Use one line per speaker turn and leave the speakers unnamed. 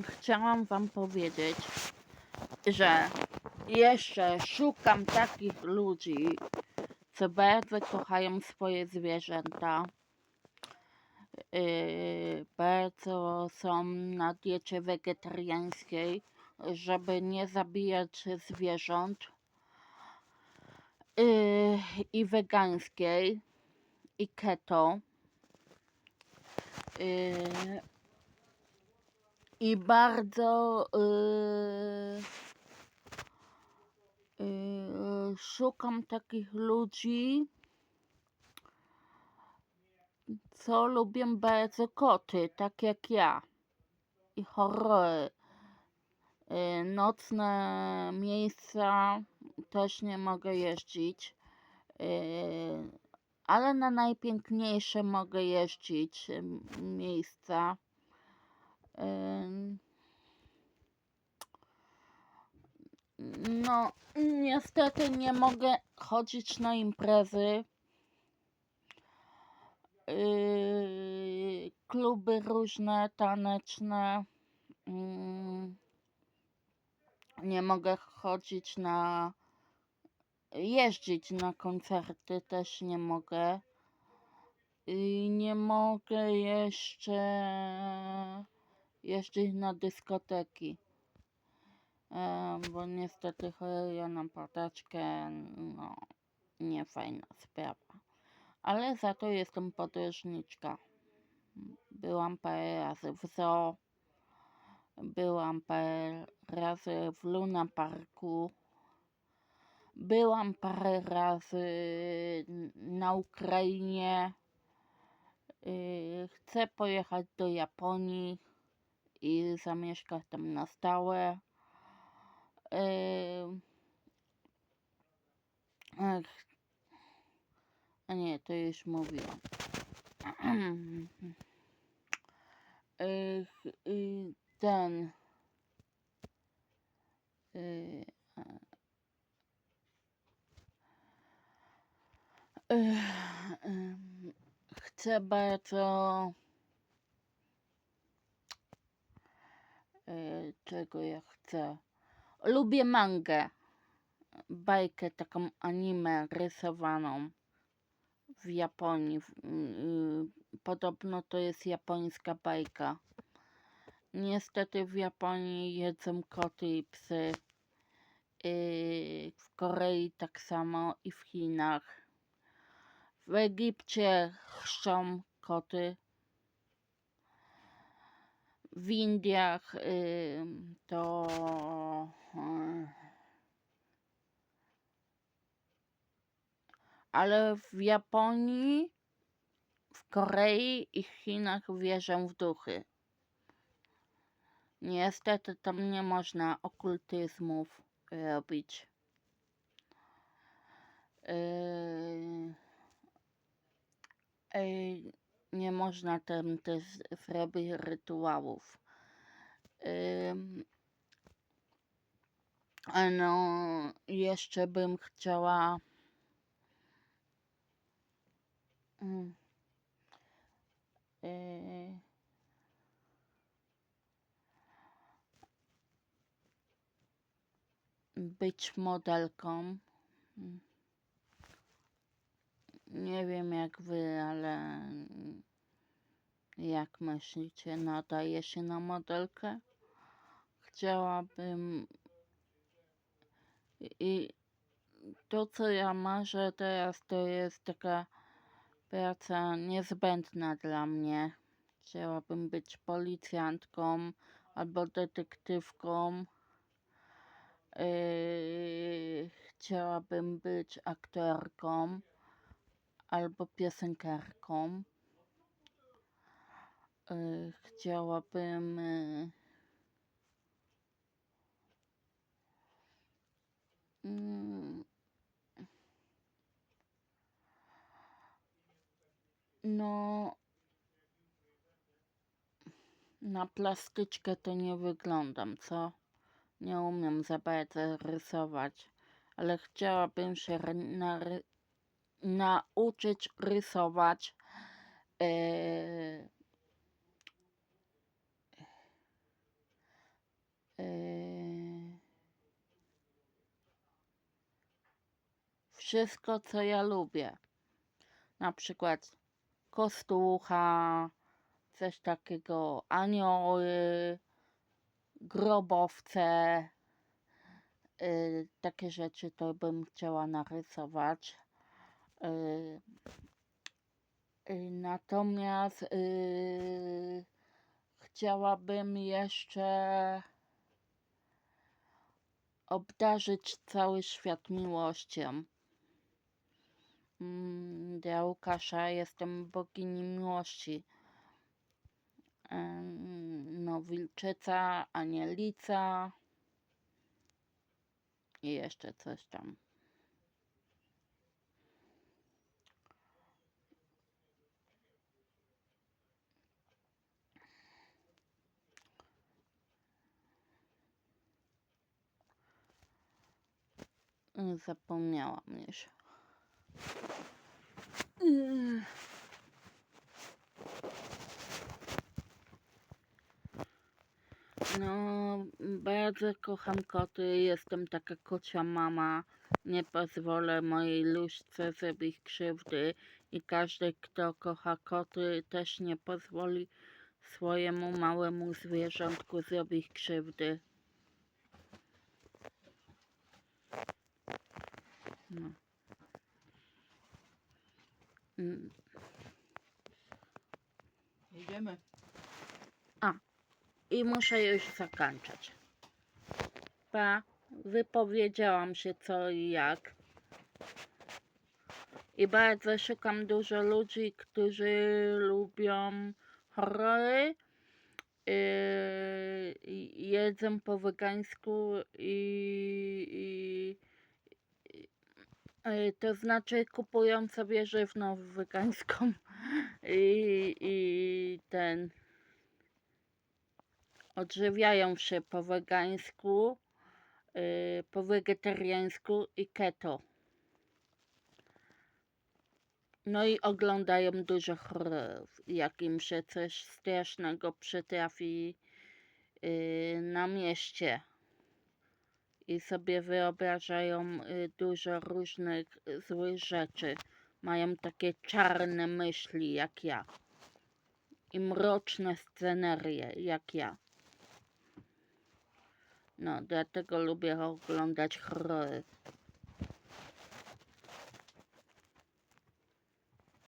chciałam Wam powiedzieć, że jeszcze szukam takich ludzi, co bardzo kochają swoje zwierzęta. Yy, bardzo są na diecie wegetariańskiej, żeby nie zabijać zwierząt. Yy, I wegańskiej, i keto. Yy, I bardzo yy, yy, szukam takich ludzi, co lubią bardzo koty, tak jak ja. I horrory. Yy, nocne miejsca też nie mogę jeździć. Yy, ale na najpiękniejsze mogę jeździć ym, miejsca. No, niestety nie mogę chodzić na imprezy. Yy, kluby różne, taneczne. Ym, Nie mogę chodzić na. jeździć na koncerty też nie mogę. I nie mogę jeszcze jeździć na dyskoteki. Bo niestety choruję na padaczkę, no nie fajna sprawa. Ale za to jestem podróżniczka. Byłam parę razy w zoo, byłam parę razy w Luna Parku, byłam parę razy na Ukrainie. Yy, Chcę pojechać do Japonii i zamieszkać tam na stałe. Ech. A nie, to już mówiłam. Ech, y, ten. y. Ech, ym, Chcę bardzo. Czego ja chcę? Lubię mangę. Bajkę taką anime rysowaną w Japonii. Y, Podobno to jest japońska bajka. Niestety w Japonii jedzą koty i psy. Yy, W Korei tak samo i w Chinach. W Egipcie chrzczą koty. W Indiach yy, to yy, ale w Japonii, w Korei i Chinach wierzą w duchy. Niestety tam nie można okultyzmów robić. Yy, yy, nie można tam też zrobić rytuałów. No, jeszcze bym chciała. Mm, yy, być modelką. Nie wiem jak wy, ale jak myślicie, nadaje się na modelkę? Chciałabym i to co ja marzę teraz to jest taka praca niezbędna dla mnie. Chciałabym być policjantką albo detektywką. Yy, chciałabym być aktorką albo piosenkarką. Yy, chciałabym. Yy, mm, no. Na plastyczkę to nie wyglądam, co? Nie umiem za bardzo rysować, ale chciałabym się nary- nauczyć rysować e, e, wszystko, co ja lubię. Na przykład kostucha, coś takiego, anioły, grobowce, e, takie rzeczy to bym chciała narysować. Y, y, natomiast y, chciałabym jeszcze obdarzyć cały świat miłością. Mm, Dla Łukasza jestem bogini miłości. No, wilczyca, anielica i jeszcze coś tam. Zapomniałam już. Mm. No, bardzo kocham koty. Jestem taka kocia mama. Nie pozwolę mojej luźce zrobić krzywdy. I każdy, kto kocha koty, też nie pozwoli swojemu małemu zwierzątku zrobić krzywdy. No. Mm,
Jedziemy.
I muszę już zakończyć. Pa, wypowiedziałam się co i jak. I bardzo szukam dużo ludzi, którzy lubią horrory, yy, jedzą po wegańsku i, i, to znaczy kupują sobie żywność wegańską i, i ten odżywiają się po wegańsku, yy, po wegetariańsku i keto. No i oglądają dużo horrorów. Jak im się coś strasznego przytrafi yy, na mieście. I sobie wyobrażają y, dużo różnych złych rzeczy. Mają takie czarne myśli jak ja. I mroczne scenerie jak ja. No, dlatego lubię oglądać horrory.